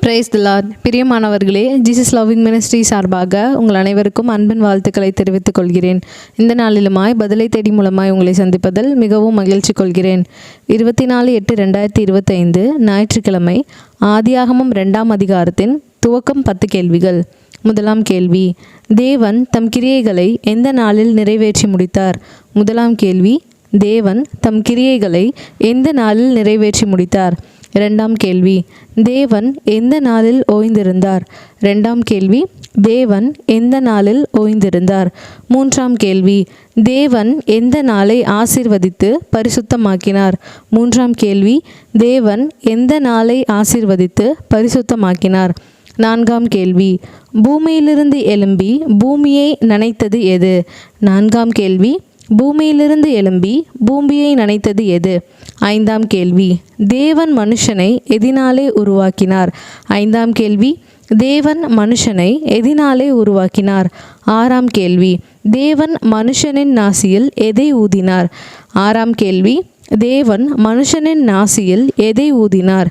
Price திலார் பிரியமானவர்களே Jesus loving ministry சார்பாக உங்கள் அனைவருக்கும் அன்பின் வாழ்த்துக்களை தெரிவித்துக் கொள்கிறேன். இந்த நாளிலுமாய் பதிலை தேடி மூலமாய் உங்களை சந்திப்பதில் மிகவும் மகிழ்ச்சி கொள்கிறேன். இருபத்தி நாலு எட்டு ரெண்டாயிரத்தி இருபத்தைந்து ஞாயிற்றுக்கிழமை ஆதியாகமம் ரெண்டாம் அதிகாரத்தின் துவக்கம் பத்து கேள்விகள். முதலாம் கேள்வி தேவன் தம் கிரியைகளை எந்த நாளில் நிறைவேற்றி முடித்தார்? முதலாம் கேள்வி தேவன் தம் கிரியைகளை எந்த நாளில் நிறைவேற்றி முடித்தார்? இரண்டாம் கேள்வி. தேவன் எந்த நாளில் ஓய்ந்திருந்தார்? ரெண்டாம் கேள்வி. தேவன் எந்த நாளில் ஓய்ந்திருந்தார்? மூன்றாம் கேள்வி. தேவன் எந்த நாளை ஆசிர்வதித்து பரிசுத்தமாக்கினார்? மூன்றாம் கேள்வி. தேவன் எந்த நாளை ஆசிர்வதித்து பரிசுத்தமாக்கினார்? நான்காம் கேள்வி. பூமியிலிருந்து எழும்பி பூமியை நனைத்தது எது? நான்காம் கேள்வி. பூமியிலிருந்து எழும்பி பூமியை நனைத்தது எது? ஐந்தாம் கேள்வி. தேவன் மனுஷனை எதினாலே உருவாக்கினார்? ஐந்தாம் கேள்வி. தேவன் மனுஷனை எதினாலே உருவாக்கினார்? ஆறாம் கேள்வி. தேவன் மனுஷனின் நாசியில் எதை ஊதினார்? ஆறாம் கேள்வி. தேவன் மனுஷனின் நாசியில் எதை ஊதினார்?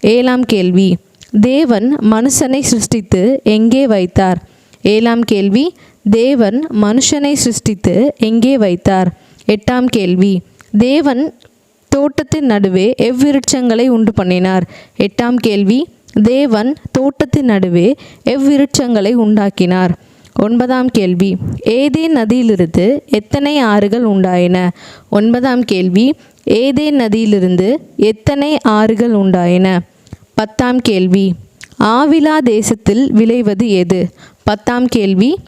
ஏழாம் கேள்வி. தேவன் மனுஷனை சிருஷ்டித்து எங்கே வைத்தார்? ஏழாம் கேள்வி. தேவன் மனுஷனை சிருஷ்டித்து எங்கே வைத்தார்? எட்டாம் கேள்வி. தேவன் தோட்டத்தின் நடுவே எவ்விருட்சங்களை உண்டு பண்ணினார். எட்டாம் கேள்வி. தேவன் தோட்டத்தின் நடுவே எவ்விருட்சங்களை உண்டாக்கினார். ஒன்பதாம் கேள்வி. ஏதே நதியிலிருந்து எத்தனை ஆறுகள் உண்டாயின? ஒன்பதாம் கேள்வி. ஏதே நதியிலிருந்து எத்தனை ஆறுகள் உண்டாயின? பத்தாம் கேள்வி. ஆவிலா தேசத்தில் விளைவது எது பத்தாம் கேள்வி.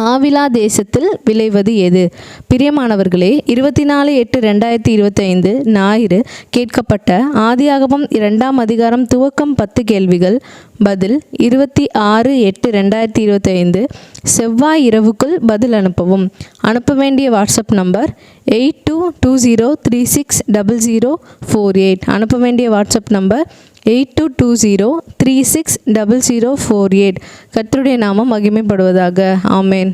ஆவிலா தேசத்தில் விளைவது எது? பிரியமானவர்களே இருபத்தி நாலு எட்டு ரெண்டாயிரத்தி இருபத்தைந்து ஞாயிறு கேட்கப்பட்ட ஆதியாகமம் இரண்டாம் அதிகாரம் துவக்கம் பத்து கேள்விகள். பதில் இருபத்தி ஆறு எட்டு ரெண்டாயிரத்தி இருபத்தைந்து. செவ்வாய் இரவுக்குள் பதில் அனுப்பவும். அனுப்ப வேண்டிய WhatsApp number eight two two zero three six double zero four eight. அனுப்ப வேண்டிய WhatsApp number eight two two zero three six double zero four eight. கத்தருடைய நாமம் மகிமைப்படுவதாக. ஆமேன்.